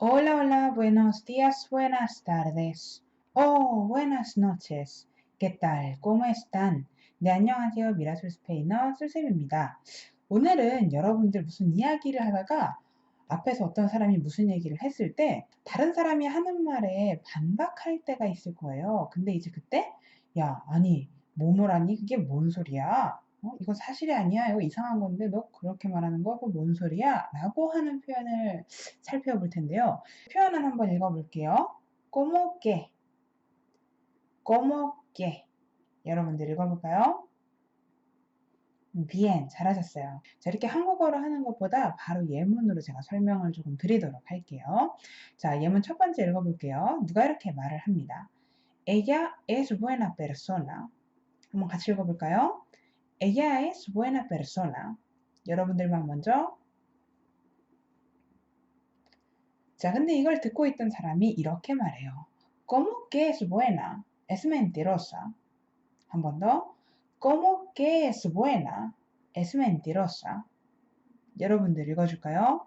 Hola, hola, buenos días, buenas tardes. Oh, buenas noches. ¿Qué tal? ¿Cómo están? 네, 안녕하세요. 미라솔 스페인어 솔쌤입니다. 오늘은 여러분들 무슨 이야기를 하다가 앞에서 어떤 사람이 무슨 얘기를 했을 때 다른 사람이 하는 말에 반박할 때가 있을 거예요. 근데 이제 그때 야, 아니, 뭐뭐라니? 그게 뭔 소리야? 어, 이거 사실이 아니야. 이거 이상한 건데 너 그렇게 말하는 거 그거 뭔 소리야? 라고 하는 표현을 살펴볼 텐데요. 표현을 한번 읽어볼게요. 꼬모게 꼬모게 여러분들 읽어볼까요? bien 잘하셨어요. 자 이렇게 한국어로 하는 것보다 바로 예문으로 제가 설명을 조금 드리도록 할게요. 자 예문 첫 번째 읽어볼게요. 누가 이렇게 말을 합니다. Ella es buena persona. 한번 같이 읽어볼까요? Ella es buena persona. 여러분들만 먼저. 자, 근데 이걸 듣고 있던 사람이 이렇게 말해요. ¿Cómo que es buena? Es mentirosa. 한 번 더. ¿Cómo que es buena? Es mentirosa. 여러분들 읽어줄까요?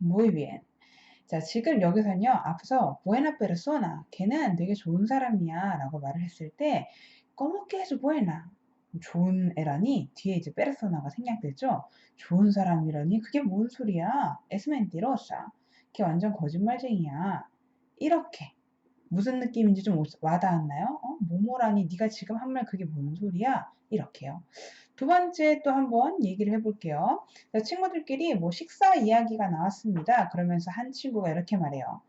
Muy bien. 자, 지금 여기서는요, 앞서 persona, 걔는 되게 좋은 사람이야 라고 말을 했을 때, que es buena? 좋은 애라니 뒤에 이제 페르소나가 생략되죠. 좋은 사람이라니 그게 뭔 소리야? mentirosa. 걔 완전 거짓말쟁이야. 이렇게 무슨 느낌인지 좀 와닿았나요? 어? 모모라니 네가 지금 한 말 그게 뭔 소리야? 이렇게요. 두 번째 또 한번 얘기를 해볼게요. 친구들끼리 뭐 식사 이야기가 나왔습니다. 그러면서 한 친구가 이렇게 말해요.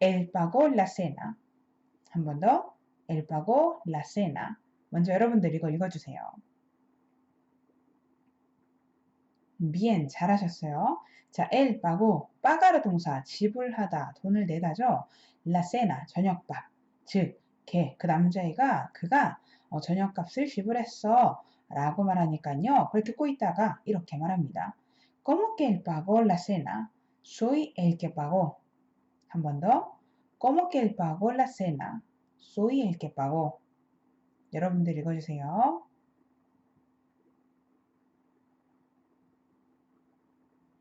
El pago la cena. 한 번 더. El pago la cena. 먼저 여러분들 이거 읽어주세요. Bien 잘하셨어요. 자, el pago 빠가르 동사 지불하다 돈을 내다죠. la cena 저녁밥 즉 걔, 그 남자애가 그가 어, 저녁값을 지불했어 라고 말하니까요. 그걸 듣고 있다가 이렇게 말합니다. ¿Cómo que él pagó la cena? Soy el que pagó. 한 번 더. ¿Cómo que él pagó la cena? Soy el que pagó. 여러분들 읽어주세요.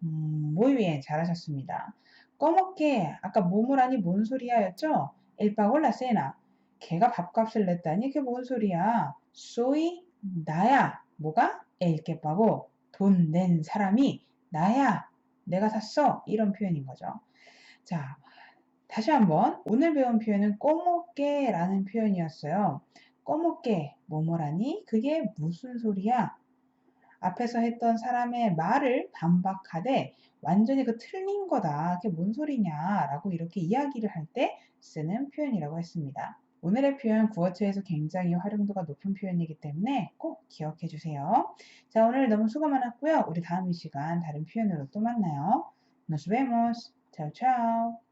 음, bien. 잘하셨습니다. ¿Cómo que? 아까 뭐뭐라니 뭔 소리야 였죠? El pagó la cena. 걔가 밥값을 냈다니 그게 뭔 소리야? Soy 나야. 뭐가? Que pagó. 돈낸 사람이 나야. 내가 샀어. 이런 표현인 거죠. 자, 다시 한번 오늘 배운 표현은 꼬먹게 라는 표현이었어요. 꼬먹게 뭐뭐라니? 그게 무슨 소리야? 앞에서 했던 사람의 말을 반박하되 완전히 그 틀린 거다. 그게 뭔 소리냐? 라고 이렇게 이야기를 할 때 쓰는 표현이라고 했습니다. 오늘의 표현 구어체에서 굉장히 활용도가 높은 표현이기 때문에 꼭 기억해 주세요. 자, 오늘 너무 수고 많았고요. 우리 다음 이 시간 다른 표현으로 또 만나요. Nos vemos. Chao, chao.